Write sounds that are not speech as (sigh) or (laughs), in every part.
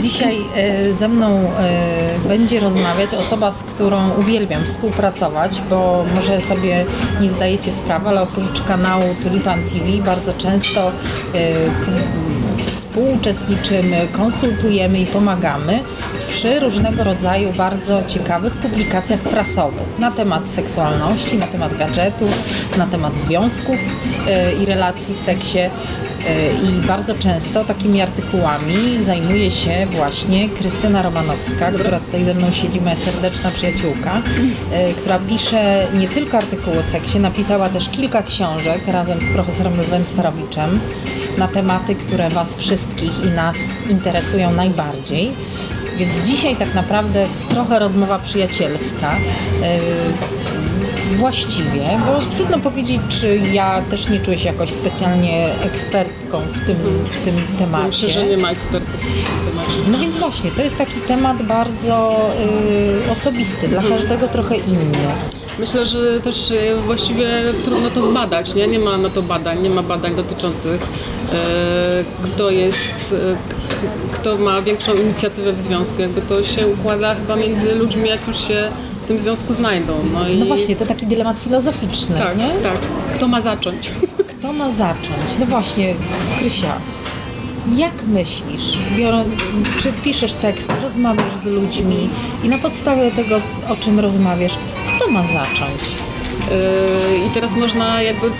Dzisiaj e, ze mną e, będzie rozmawiać osoba, z którą uwielbiam współpracować, bo może sobie nie zdajecie sprawy, ale oprócz kanału Tulipan TV bardzo często e, współuczestniczymy, konsultujemy i pomagamy przy różnego rodzaju bardzo ciekawych publikacjach prasowych na temat seksualności, na temat gadżetów, na temat związków i relacji w seksie. I bardzo często takimi artykułami zajmuje się właśnie Krystyna Romanowska, która tutaj ze mną siedzi, moja serdeczna przyjaciółka, e, która pisze nie tylko artykuły o seksie, napisała też kilka książek razem z profesorem Lwem Starowiczem na tematy, które Was wszystkich i nas interesują najbardziej. Więc dzisiaj tak naprawdę trochę rozmowa przyjacielska. Właściwie, bo trudno powiedzieć, czy ja też nie czuję się jakoś specjalnie ekspertką w tym, w tym temacie. Myślę, że nie ma ekspertów w tym temacie. No więc właśnie, to jest taki temat bardzo y, osobisty, dla każdego trochę inny. Myślę, że też e, właściwie trudno to zbadać, nie? Nie ma na to badań, nie ma badań dotyczących e, kto jest, k- kto ma większą inicjatywę w związku. Jakby to się układa chyba między ludźmi, jak już się w tym związku znajdą. No, i No właśnie, to taki dylemat filozoficzny, tak, nie? tak. Kto ma zacząć? (laughs) Kto ma zacząć? No właśnie, Krysia, jak myślisz? Biorą, czy piszesz tekst, rozmawiasz z ludźmi i na podstawie tego, o czym rozmawiasz, kto ma zacząć? Yy, I teraz można jakby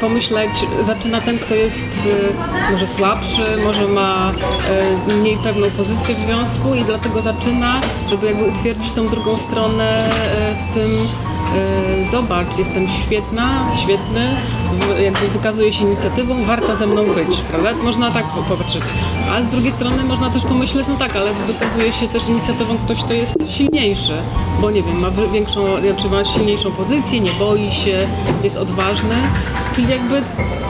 pomyśleć, zaczyna ten, kto jest yy, może słabszy, może ma yy, mniej pewną pozycję w związku i dlatego zaczyna, żeby jakby utwierdzić tą drugą stronę w tym zobacz, jestem świetna, świetny, jakby wykazuje się inicjatywą, warto ze mną być, prawda? Można tak po- popatrzeć. A z drugiej strony można też pomyśleć, no tak, ale wykazuje się też inicjatywą ktoś, kto jest silniejszy, bo nie wiem, ma większą, czy ma silniejszą pozycję, nie boi się, jest odważny, czyli jakby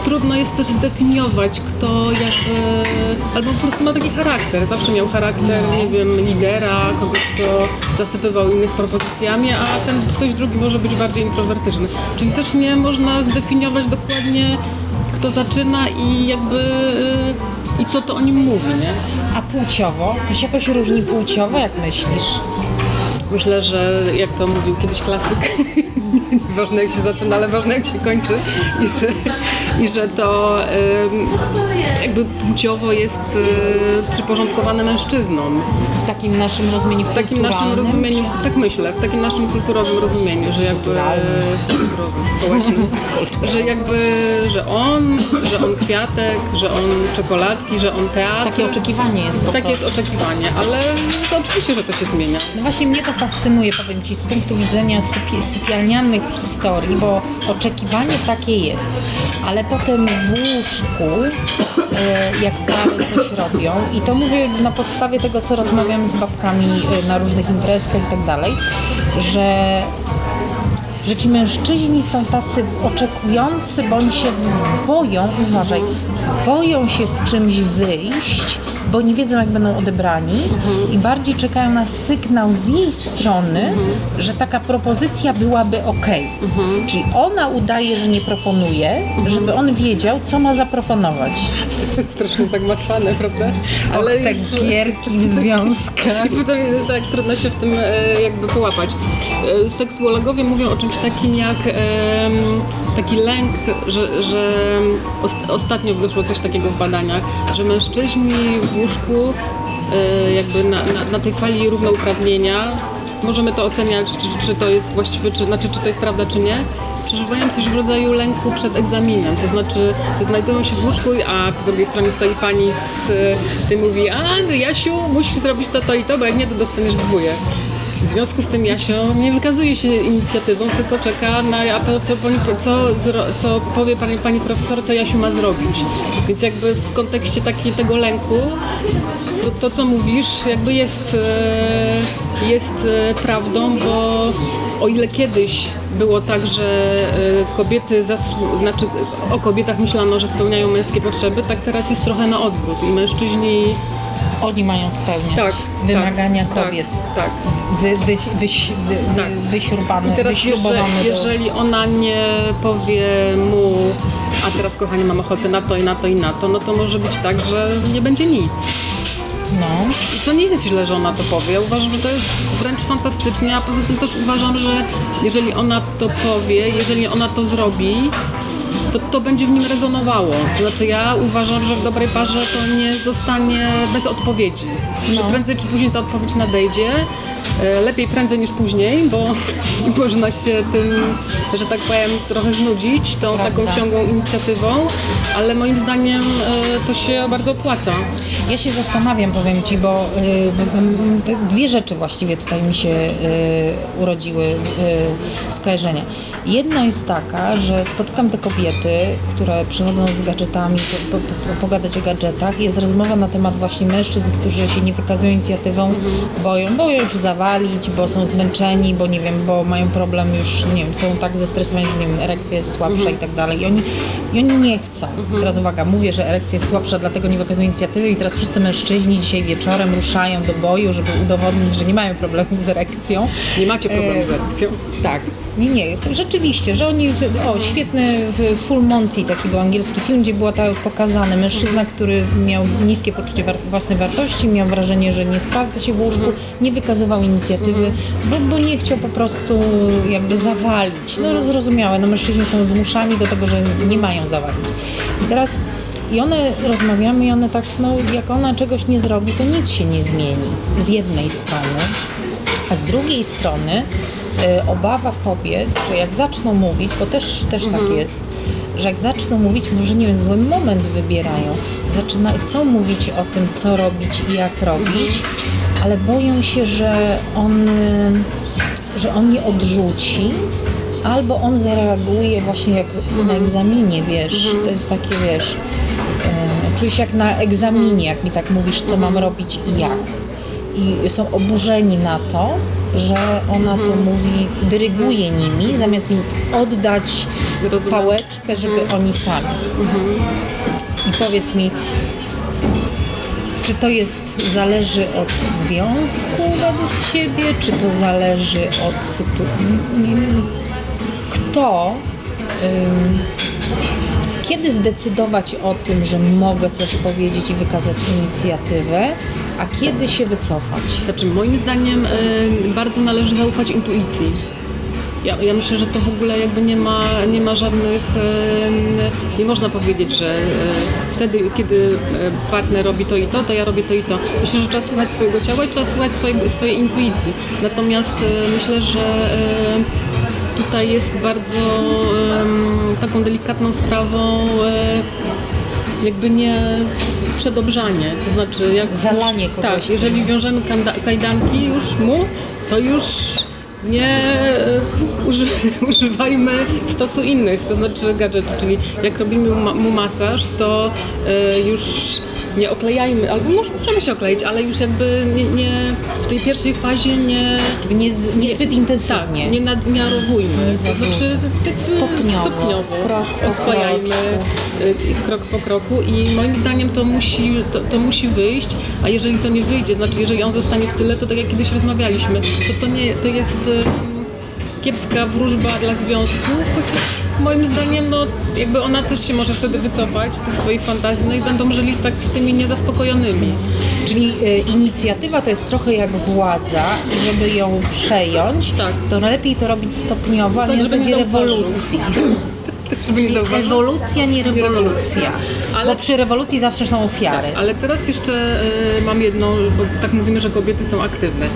trudno jest też zdefiniować, kto jakby, albo po prostu ma taki charakter, zawsze miał charakter, nie wiem, lidera, kogoś, kto zasypywał innych propozycjami, a ten ktoś drugi może być bardziej introwertyczny. Czyli też nie można zdefiniować dokładnie, kto zaczyna i jakby y, i co to o nim mówi, nie? A płciowo? To się jakoś różni płciowo, jak myślisz? Myślę, że jak to mówił kiedyś klasyk, (laughs) (laughs) ważne jak się zaczyna, ale ważne jak się kończy i że, i że to jakby płciowo jest y, przyporządkowane mężczyznom. W takim naszym rozumieniu W takim naszym rozumieniu, tak myślę, w takim naszym kulturowym rozumieniu, że jakby kulturowym, społecznym, że jakby, że on, że on kwiatek, że on czekoladki, że on teatr. Takie oczekiwanie jest Takie jest oczekiwanie, ale to oczywiście, że to się zmienia. No właśnie mnie to fascynuje, powiem Ci, z punktu widzenia sypi- sypialnianych historii, bo oczekiwanie takie jest, ale potem w łóżku, e, jak pary coś robią, i to mówię na podstawie tego, co rozmawiam z babkami e, na różnych imprezkach i tak dalej, że że ci mężczyźni są tacy oczekujący, bądź się boją, uważaj, boją się z czymś wyjść, bo nie wiedzą, jak będą odebrani i bardziej czekają na sygnał z jej strony, że taka propozycja byłaby ok. Czyli ona udaje, że nie proponuje, żeby on wiedział, co ma zaproponować. (laughs) Strasznie zagmatwane, prawda? Ale te już- gierki w (laughs) związkach. I potem tak trudno się w tym e, jakby połapać. E, Seksuologowie mówią o czymś takim jak taki lęk, że, że os- ostatnio wyszło coś takiego w badaniach, że mężczyźni w łóżku e, jakby na, na, na tej fali równouprawnienia możemy to oceniać, czy, czy to jest właściwe, czy, znaczy, czy to jest prawda, czy nie. Przeżywają coś w rodzaju lęku przed egzaminem, to znaczy znajdują się w łóżku, a z drugiej strony stoi pani z e, tym mówi, a Jasiu, musisz zrobić to, to i to, bo jak nie, to dostaniesz dwóje. W związku z tym Jasio nie wykazuje się inicjatywą, tylko czeka na to, co, pani, co, co powie pani, pani profesor, co Jasiu ma zrobić. Więc jakby w kontekście takiego lęku, to, to co mówisz jakby jest, e, jest e, prawdą, bo o ile kiedyś było tak, że e, kobiety, znaczy o kobietach myślano, że spełniają męskie potrzeby, tak teraz jest trochę na odwrót i mężczyźni Oni mają spełniać tak, wymagania tak, kobiet. Tak, tak. Wy, wy, wy, wy, Tak. wyśrubane, I teraz jeżeli, do... jeżeli ona nie powie mu, a teraz kochanie mam ochotę na to i na to i na to, no to może być tak, że nie będzie nic. No. I to nie jest źle, że ona to powie. Ja uważam, że to jest wręcz fantastycznie, a poza tym też uważam, że jeżeli ona to powie, jeżeli ona to zrobi, to to będzie w nim rezonowało. To znaczy ja uważam, że w dobrej parze to nie zostanie bez odpowiedzi. Że prędzej czy później ta odpowiedź nadejdzie. E, Lepiej prędzej niż później, bo (laughs) można się tym, że tak powiem, trochę znudzić tą Prawda. taką ciągłą inicjatywą, ale moim zdaniem e, to się bardzo opłaca. Ja się zastanawiam, powiem Ci, bo te dwie rzeczy właściwie tutaj mi się urodziły skojarzenia. Jedna jest taka, że spotykam te kobiety, które przychodzą z gadżetami, po, po, po, pogadać o gadżetach. Jest rozmowa na temat właśnie mężczyzn, którzy się nie wykazują inicjatywą, boją, boją się zawalić, bo są zmęczeni, bo nie wiem, bo mają problem już, nie wiem, są tak zestresowani, że nie wiem, erekcja jest słabsza i tak dalej. I oni, I oni nie chcą. Teraz uwaga, mówię, że erekcja jest słabsza, dlatego nie wykazują inicjatywy i teraz wszyscy mężczyźni dzisiaj wieczorem ruszają do boju, żeby udowodnić, że nie mają problemu z erekcją. Nie macie problemu z erekcją. Tak. Nie, nie, rzeczywiście, że oni, o świetny w Full Monty, taki był angielski film, gdzie było tak pokazane, mężczyzna, który miał niskie poczucie war- własnej wartości, miał wrażenie, że nie sprawdza się w łóżku, nie wykazywał inicjatywy, bo, bo nie chciał po prostu jakby zawalić. No zrozumiałe, no mężczyźni są zmuszani do tego, że nie mają zawalić. I teraz i one rozmawiamy i one tak, no jak ona czegoś nie zrobi, to nic się nie zmieni. Z jednej strony. A z drugiej strony obawa kobiet, że jak zaczną mówić, bo też, też tak jest, że jak zaczną mówić, może nie wiem, zły moment wybierają, zaczyna, chcą mówić o tym, co robić i jak robić, ale boją się, że on, y, że on je odrzuci, albo on zareaguje właśnie jak na egzaminie, wiesz, to jest takie, wiesz, y, czuję się jak na egzaminie, jak mi tak mówisz, co mam robić i jak. I są oburzeni na to, że ona to mówi, dyryguje nimi, zamiast im oddać Rozumiem. pałeczkę, żeby oni sami. I powiedz mi, czy to jest, zależy od związku według Ciebie, czy to zależy od sytuacji? Kto, ym, kiedy zdecydować o tym, że mogę coś powiedzieć i wykazać inicjatywę, a kiedy się wycofać? Znaczy, moim zdaniem y, bardzo należy zaufać intuicji. Ja, ja myślę, że to w ogóle jakby nie ma, nie ma żadnych, y, nie można powiedzieć, że y, wtedy, kiedy partner robi to i to, to ja robię to i to. Myślę, że trzeba słuchać swojego ciała i trzeba słuchać swojego, swojej intuicji. Natomiast myślę, że tutaj jest bardzo taką delikatną sprawą jakby nie przedobrzanie, to znaczy jak Zalanie kogoś Tak, jeżeli wiążemy kajdanki już mu, to już nie e, uży, (laughs) używajmy stosu innych, to znaczy gadżetu, czyli jak robimy mu masaż, to e, już nie oklejajmy, albo może możemy się okleić, ale już jakby nie, nie w tej pierwszej fazie nie nie, z- niezbyt tak, intensywnie. nie nadmiarowujmy. Nie za To znaczy tak Stopniowo, stopniowo krok po oswajajmy kroczku. y, krok po kroku i moim zdaniem to musi, to, to musi wyjść, a jeżeli to nie wyjdzie, znaczy jeżeli on zostanie w tyle, to tak jak kiedyś rozmawialiśmy, to to, nie, to jest y, kiepska wróżba dla związku, chociaż moim zdaniem no, jakby ona też się może wtedy wycofać z tych swoich fantazji, no i będą żyli tak z tymi niezaspokojonymi. Czyli e, inicjatywa to jest trochę jak władza i żeby ją przejąć, Tak. to lepiej to robić stopniowo, a Tak, nie w rewolucji. Żeby nie. Ewolucja, nie rewolucja. Ale- Bo przy rewolucji zawsze są ofiary. Ale teraz jeszcze y, mam jedno, bo tak mówimy, że kobiety są aktywne.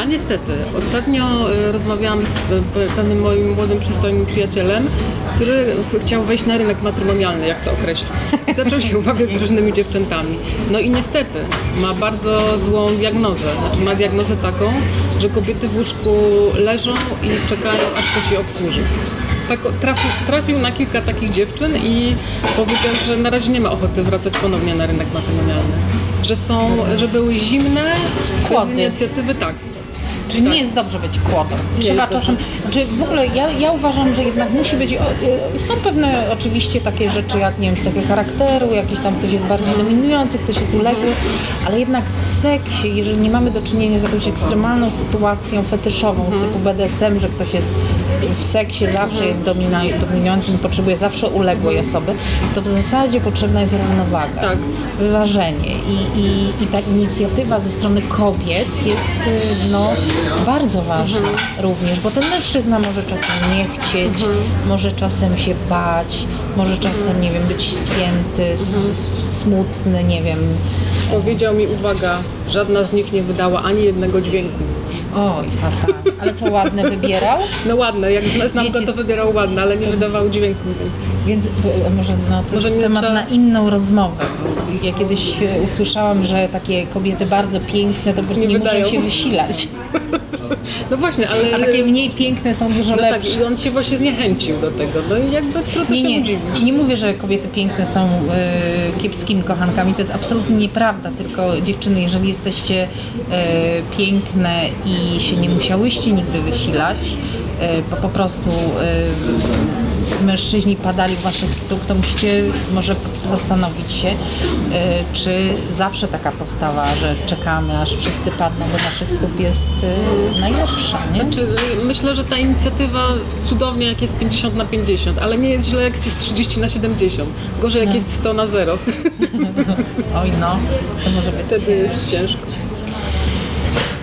A niestety, ostatnio y, rozmawiałam z pe- pewnym moim młodym, przystojnym przyjacielem, który chciał wejść na rynek matrymonialny, jak to określa. I zaczął się umawiać z różnymi dziewczętami. No i niestety ma bardzo złą diagnozę. Znaczy ma diagnozę taką, że kobiety w łóżku leżą i czekają, aż ktoś je obsłuży. Tak, trafił, trafił na kilka takich dziewczyn i powiedział, że na razie nie ma ochoty wracać ponownie na rynek matrymonialny. Że są, że były zimne, Chłody. bez inicjatywy, tak. Znaczy nie jest dobrze być kłodą. Trzeba jest czasem, znaczy w ogóle ja, ja uważam, że jednak musi być, y, są pewne oczywiście takie rzeczy jak, nie wiem, cechy charakteru, jakiś tam ktoś jest bardziej dominujący, ktoś jest uległy, ale jednak w seksie, jeżeli nie mamy do czynienia z jakąś ekstremalną sytuacją fetyszową, typu BDSM, że ktoś jest w seksie zawsze jest domina- dominującym, potrzebuje zawsze uległej osoby, to w zasadzie potrzebna jest równowaga, Tak. wyważenie i, i, i ta inicjatywa ze strony kobiet jest y, no, bardzo ważna również, bo ten mężczyzna może czasem nie chcieć, może czasem się bać, może czasem, nie wiem, być spięty, s- smutny, nie wiem. Powiedział mi, uwaga, żadna z nich nie wydała ani jednego dźwięku. Oj, fatalnie. Ale co ładne wybierał? (laughs) No ładne, jak zna- znam go, Wiecie- to wybierał ładne, ale nie wydawał dźwięku, więc... Więc może, no, to Może temat trzeba- na inną rozmowę. Ja kiedyś y, usłyszałam, że takie kobiety bardzo piękne to po prostu Nie nie, muszą się wysilać. (laughs) No właśnie, ale... A takie mniej piękne są dużo No tak, lepsze. i on się właśnie zniechęcił do tego. No i jakby trudno Nie, się nie, dziwić. nie mówię, że kobiety piękne są y, kiepskimi kochankami, to jest absolutnie nieprawda, tylko dziewczyny, jeżeli jesteście y, piękne i się nie musiałyście nigdy wysilać, y, bo po prostu y, mężczyźni padali u waszych stóp, to musicie może zastanowić się, y, czy zawsze taka postawa, że czekamy aż wszyscy padną do naszych stóp jest y, najlepsza, nie? Znaczy, myślę, że ta inicjatywa cudownie jak jest 50 na 50, ale nie jest źle jak jest 30 na 70. Gorzej No. jak jest 100 na 0. (laughs) Oj no, to może być Wtedy jest ciężko.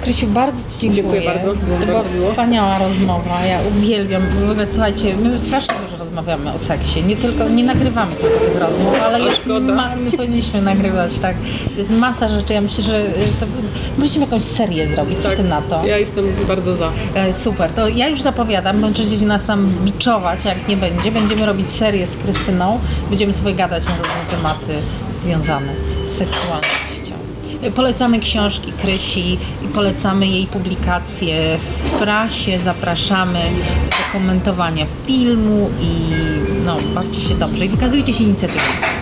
Krysiu, bardzo Ci dziękuję. Dziękuję bardzo, było To była wspaniała rozmowa. Ja uwielbiam. W ogóle słuchajcie, my strasznie dużo rozmawiamy o seksie. Nie tylko, nie nagrywamy tylko tych rozmów, ale jest szkoda. ma, no, powinniśmy nagrywać, tak. Jest masa rzeczy. Ja myślę, że y, to musimy jakąś serię zrobić. Co Ty na to? Tak, Ja jestem bardzo za. E, Super, to ja już zapowiadam, będziecie nas tam biczować, jak nie będzie. Będziemy robić serię z Krystyną, będziemy sobie gadać na różne tematy związane z seksualnością. Polecamy książki Krysi i polecamy jej publikacje w prasie, zapraszamy do komentowania filmu i no, bawcie się dobrze i wykazujcie się inicjatywą.